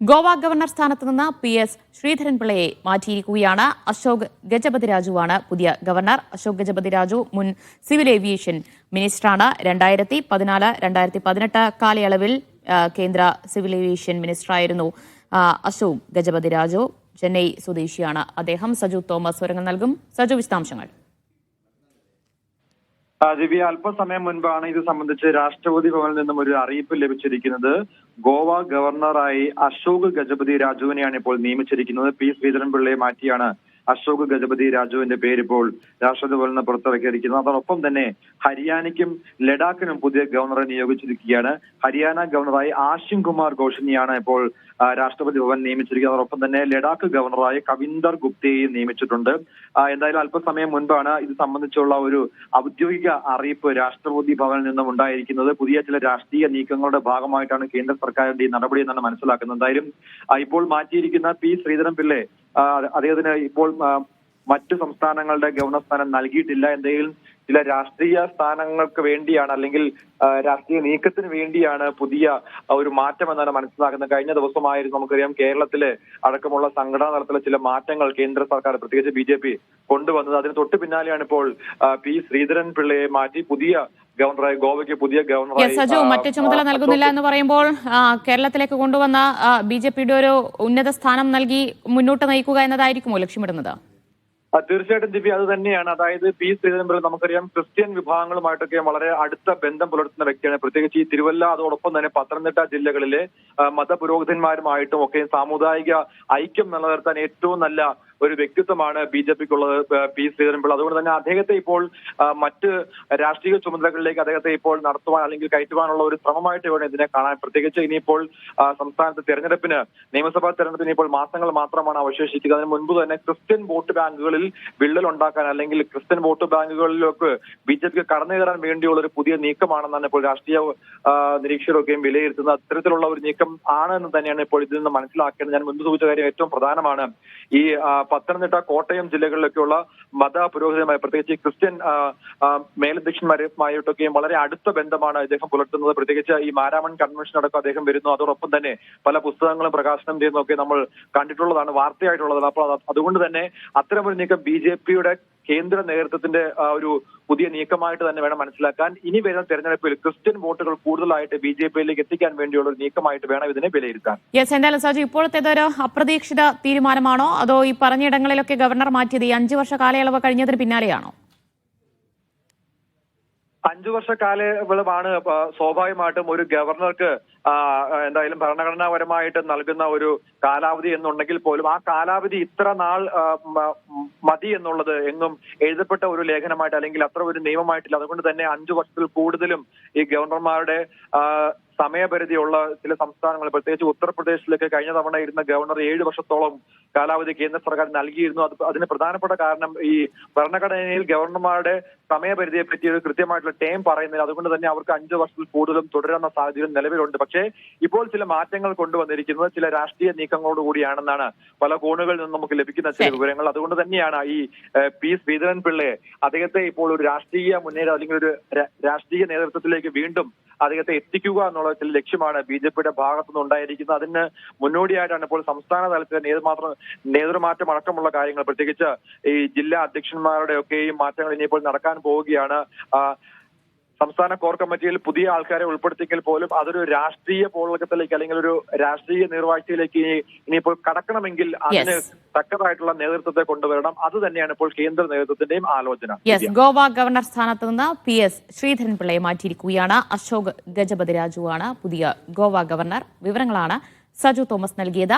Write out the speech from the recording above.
Goa governor സ്ഥാനത്ത് നിന്ന് P S ശ്രീധരൻപിള്ളയെ മാറ്റിയിരിക്കുകയാണ്. അശോക് ഗജപതി രാജുവാണ് പുതിയ ഗവർണർ. അശോക് ഗജപതി രാജു മുൻ സിവിൽ ഏവിയേഷൻ മിനിസ്റ്ററാണ്. രണ്ടായിരത്തി പതിനാല് രണ്ടായിരത്തി പതിനെട്ട് കാലയളവിൽ കേന്ദ്ര സിവിൽ ഏവിയേഷൻ മിനിസ്റ്ററായിരുന്നു. അശോക് ഗജപതി രാജു. ചെന്നൈ സ്വദേശിയാണ് അദ്ദേഹം. സജു തോമസ് വിവരങ്ങൾ നൽകും. സജു വിശദാംശങ്ങൾ. ദിവ്യ അല്പസമയം മുൻപാണ് ഇത് സംബന്ധിച്ച് രാഷ്ട്രപതി ഭവനിൽ നിന്നും ഒരു അറിയിപ്പ് ലഭിച്ചിരിക്കുന്നത്. ഗോവ ഗവർണറായി അശോക് ഗജപതി രാജുവിനെയാണ് ഇപ്പോൾ നിയമിച്ചിരിക്കുന്നത്. പി. ശ്രീധരൻപിള്ളയെ മാറ്റിയാണ് അശോക് ഗജപതി രാജുവിന്റെ പേരിപ്പോൾ രാഷ്ട്രപതി ഭവനിൽ നിന്ന് പുറത്തിറക്കിയിരിക്കുന്നത് അതോടൊപ്പം തന്നെ ഹരിയാനയ്ക്കും ലഡാക്കിനും പുതിയ ഗവർണറെ നിയോഗിച്ചിരിക്കുകയാണ്. ഹരിയാന ഗവർണറായി ആഷിം കുമാർ ഘോഷിനെയാണ് ഇപ്പോൾ രാഷ്ട്രപതി ഭവൻ നിയമിച്ചിരിക്കുന്നത്. അതോടൊപ്പം തന്നെ ലഡാക്ക് ഗവർണറായി കവിന്ദർ ഗുപ്തയെയും നിയമിച്ചിട്ടുണ്ട്. എന്തായാലും അല്പസമയം മുൻപാണ് ഇത് സംബന്ധിച്ചുള്ള ഒരു ഔദ്യോഗിക അറിയിപ്പ് രാഷ്ട്രപതി ഭവനിൽ നിന്നും ഉണ്ടായിരിക്കുന്നത്. പുതിയ ചില രാഷ്ട്രീയ നീക്കങ്ങളുടെ ഭാഗമായിട്ടാണ് കേന്ദ്ര സർക്കാരിന്റെ ഈ നടപടി എന്നാണ് മനസ്സിലാക്കുന്നത്. എന്തായാലും ഇപ്പോൾ മാറ്റിയിരിക്കുന്ന പി ശ്രീധരൻപിള്ളയെ ആ, അദ്ദേഹത്തിന് ഇപ്പോൾ മറ്റു സംസ്ഥാനങ്ങളുടെ ഗവർണർ സ്ഥാനം നൽകിയിട്ടില്ല. എന്തെങ്കിലും ചില രാഷ്ട്രീയ സ്ഥാനങ്ങൾക്ക് വേണ്ടിയാണ് അല്ലെങ്കിൽ രാഷ്ട്രീയ നീക്കത്തിന് വേണ്ടിയാണ് പുതിയ ഒരു മാറ്റം എന്നാണ് മനസ്സിലാക്കുന്നത്. കഴിഞ്ഞ ദിവസമായിരുന്നു നമുക്കറിയാം കേരളത്തിലെ അടക്കമുള്ള സംഘടനാ തലത്തിലെ ചില മാറ്റങ്ങൾ കേന്ദ്ര സർക്കാർ പ്രത്യേകിച്ച് ബി ജെ പി കൊണ്ടുവന്നത്. അതിന് തൊട്ട് പിന്നാലെയാണ് ഇപ്പോൾ പി ശ്രീധരൻ പിള്ളയെ മാറ്റി പുതിയ ഗവർണറായി ഗോവയ്ക്ക് പുതിയ ഗവർണർ ഗവർണറായി സജു മറ്റു ചുമതല നൽകുന്നില്ല എന്ന് പറയുമ്പോൾ കേരളത്തിലേക്ക് കൊണ്ടുവന്ന ബി ജെ പിയുടെ ഒരു ഉന്നത സ്ഥാനം നൽകി മുന്നോട്ട് നയിക്കുക എന്നതായിരിക്കുമോ ലക്ഷ്യമിടുന്നത്? തീർച്ചയായിട്ടും ദിവ്യ അത് തന്നെയാണ്. അതായത് പി ശ്രീധരൻപിള്ള നമുക്കറിയാം ക്രിസ്ത്യൻ വിഭാഗങ്ങളുമായിട്ടൊക്കെ വളരെ അടുത്ത ബന്ധം പുലർത്തുന്ന വ്യക്തിയാണ്. പ്രത്യേകിച്ച് ഈ തിരുവല്ല അതോടൊപ്പം തന്നെ പത്തനംതിട്ട ജില്ലകളിലെ മതപുരോഹിതന്മാരുമായിട്ടും ഒക്കെ സാമുദായിക ഐക്യം നിലനിർത്താൻ ഏറ്റവും നല്ല ഒരു വ്യക്തിത്വമാണ് ബി ജെ പിക്കുള്ളത് പി ശ്രീധരൻപിള്ള. അതുകൊണ്ട് തന്നെ അദ്ദേഹത്തെ ഇപ്പോൾ മറ്റ് രാഷ്ട്രീയ ചുമതലകളിലേക്ക് അദ്ദേഹത്തെ ഇപ്പോൾ നടത്തുവാൻ അല്ലെങ്കിൽ കയറ്റുവാനുള്ള ഒരു ശ്രമമായിട്ട് വേണം ഇതിനെ കാണാൻ. പ്രത്യേകിച്ച് ഇനിയിപ്പോൾ സംസ്ഥാനത്ത് തെരഞ്ഞെടുപ്പിന് നിയമസഭാ തെരഞ്ഞെടുപ്പിന് ഇപ്പോൾ മാസങ്ങൾ മാത്രമാണ് അവശേഷിക്കുന്നത് അതിന് മുൻപ് തന്നെ ക്രിസ്ത്യൻ വോട്ട് ബാങ്കുകളിൽ വിള്ളൽ ഉണ്ടാക്കാൻ അല്ലെങ്കിൽ ക്രിസ്ത്യൻ വോട്ട് ബാങ്കുകളിലേക്ക് ബി ജെ പിക്ക് കടന്നു കയറാൻ വേണ്ടിയുള്ള ഒരു പുതിയ നീക്കമാണെന്നാണ് ഇപ്പോൾ രാഷ്ട്രീയ നിരീക്ഷകരൊക്കെയും വിലയിരുത്തുന്നത്. അത്തരത്തിലുള്ള ഒരു നീക്കം ആണ് എന്ന് തന്നെയാണ് ഇപ്പോൾ ഇതിൽ നിന്ന് മനസ്സിലാക്കേണ്ടത്. ഞാൻ മുൻപ് സൂചിച്ച കാര്യം ഏറ്റവും പ്രധാനമാണ് ഈ പത്തനംതിട്ട കോട്ടയം ജില്ലകളിലൊക്കെയുള്ള മത പുരോഹിതമായി പ്രത്യേകിച്ച് ക്രിസ്ത്യൻ മേലധ്യക്ഷന്മാരുമായിട്ടൊക്കെയും വളരെ അടുത്ത ബന്ധമാണ് അദ്ദേഹം പുലർത്തുന്നത്. പ്രത്യേകിച്ച് ഈ മാരാമൺ കൺവെൻഷൻ അടക്കം അദ്ദേഹം വരുന്നു. അതോടൊപ്പം തന്നെ പല പുസ്തകങ്ങളും പ്രകാശനം ചെയ്യുന്നതൊക്കെ നമ്മൾ കണ്ടിട്ടുള്ളതാണ് വാർത്തയായിട്ടുള്ളതാണ്. അപ്പോൾ അതുകൊണ്ട് തന്നെ അത്തരമൊരു നീക്കം ബി ജെ പിയുടെ കേന്ദ്ര നേതൃത്വത്തിന്റെ ആ, ഒരു പുതിയ നീക്കമായിട്ട് തന്നെ വേണം മനസ്സിലാക്കാൻ. ഇനി വരുന്ന തെരഞ്ഞെടുപ്പിൽ ക്രിസ്ത്യൻ വോട്ടുകൾ കൂടുതലായിട്ട് ബി ജെ പിയിലേക്ക് എത്തിക്കാൻ വേണ്ടിയുള്ള ഒരു നീക്കമായിട്ട് വേണം ഇതിനെ വിലയിരുത്താൻ. യെസ് എന്തായാലും ഇപ്പോഴത്തെ ഇപ്പോഴത്തേതൊരു അപ്രതീക്ഷിത തീരുമാനമാണോ? അതോ ഈ പറഞ്ഞയിടങ്ങളിലൊക്കെ ഗവർണർ മാറ്റിയത് ഈ അഞ്ചു വർഷ കാലയളവ് കഴിഞ്ഞതിന് പിന്നാലെയാണോ? അഞ്ചു വർഷ കാലയളവാണ് സ്വാഭാവികമായിട്ടും ഒരു ഗവർണർക്ക് എന്തായാലും ഭരണഘടനാപരമായിട്ട് നൽകുന്ന ഒരു കാലാവധി എന്നുണ്ടെങ്കിൽ പോലും ആ കാലാവധി ഇത്ര നാൾ മതി എന്നുള്ളത് എങ്ങും എഴുതപ്പെട്ട ഒരു ലേഖനമായിട്ട് അല്ലെങ്കിൽ അത്ര ഒരു നിയമമായിട്ടില്ല. അതുകൊണ്ട് തന്നെ അഞ്ചു വർഷത്തിൽ കൂടുതലും ഈ ഗവർണർമാരുടെ സമയപരിധിയുള്ള ചില സംസ്ഥാനങ്ങൾ പ്രത്യേകിച്ച് ഉത്തർപ്രദേശിലൊക്കെ കഴിഞ്ഞ തവണ ഇരുന്ന ഗവർണർ ഏഴ് വർഷത്തോളം കാലാവധി കേന്ദ്ര സർക്കാർ നൽകിയിരുന്നു. അത് അതിന് പ്രധാനപ്പെട്ട കാരണം ഈ ഭരണഘടനയിൽ ഗവർണർമാരുടെ സമയപരിധിയെ പറ്റി ഒരു കൃത്യമായിട്ടുള്ള ടൈം പറയുന്നില്ല അതുകൊണ്ട് തന്നെ അവർക്ക് അഞ്ച് വർഷത്തിൽ കൂടുതലും തുടരുന്ന സാഹചര്യം നിലവിലുണ്ട്. പക്ഷേ ഇപ്പോൾ ചില മാറ്റങ്ങൾ കൊണ്ടുവന്നിരിക്കുന്നത് ചില രാഷ്ട്രീയ നീക്കങ്ങളോട് കൂടിയാണെന്നാണ് പല കോണുകളിൽ നിന്ന് നമുക്ക് ലഭിക്കുന്ന ചില വിവരങ്ങൾ. അതുകൊണ്ട് തന്നെയാണ് ഈ പി ശ്രീധരൻ പിള്ളയെ അദ്ദേഹത്തെ ഇപ്പോൾ ഒരു രാഷ്ട്രീയ മുന്നേറ്റം അല്ലെങ്കിൽ ഒരു രാഷ്ട്രീയ നേതൃത്വത്തിലേക്ക് വീണ്ടും അദ്ദേഹത്തെ എത്തിക്കുക എന്നുള്ള ചില ലക്ഷ്യമാണ് ബി ജെ പിയുടെ ഭാഗത്തുനിന്ന് ഉണ്ടായിരിക്കുന്നത്. അതിന് മുന്നോടിയായിട്ടാണ് ഇപ്പോൾ സംസ്ഥാന തലത്തിൽ നേതൃമാത്രം നേതൃമാറ്റം അടക്കമുള്ള കാര്യങ്ങൾ. പ്രത്യേകിച്ച് ഈ ജില്ലാ അധ്യക്ഷന്മാരുടെ ഒക്കെയും മാറ്റങ്ങൾ ഇനിയിപ്പോൾ നടക്കാൻ പോവുകയാണ്. സംസ്ഥാന കോർ കമ്മിറ്റിയിൽ പുതിയ ആൾക്കാരെ ഉൾപ്പെടുത്തിയെങ്കിൽ പോലും അതൊരു രാഷ്ട്രീയ പോളക്കത്തിലേക്ക് അല്ലെങ്കിൽ ഒരു രാഷ്ട്രീയ നിർവാഴ്ചയിലേക്ക് ഇനി ഇനിയിപ്പോൾ കടക്കണമെങ്കിൽ അതിന്. തക്കതായിട്ടുള്ള നേതൃത്വത്തെ കൊണ്ടുവരണം. അത് തന്നെയാണ് ഇപ്പോൾ കേന്ദ്ര നേതൃത്വത്തിന്റെയും ആലോചന. യെസ് ഗോവ ഗവർണർ സ്ഥാനത്ത് നിന്ന് പി എസ് ശ്രീധരൻപിള്ളയെ മാറ്റിയിരിക്കുകയാണ്. അശോക് ഗജപതിരാജുവാണ് പുതിയ ഗോവ ഗവർണർ. വിവരങ്ങളാണ് സജു തോമസ് നൽകിയത്.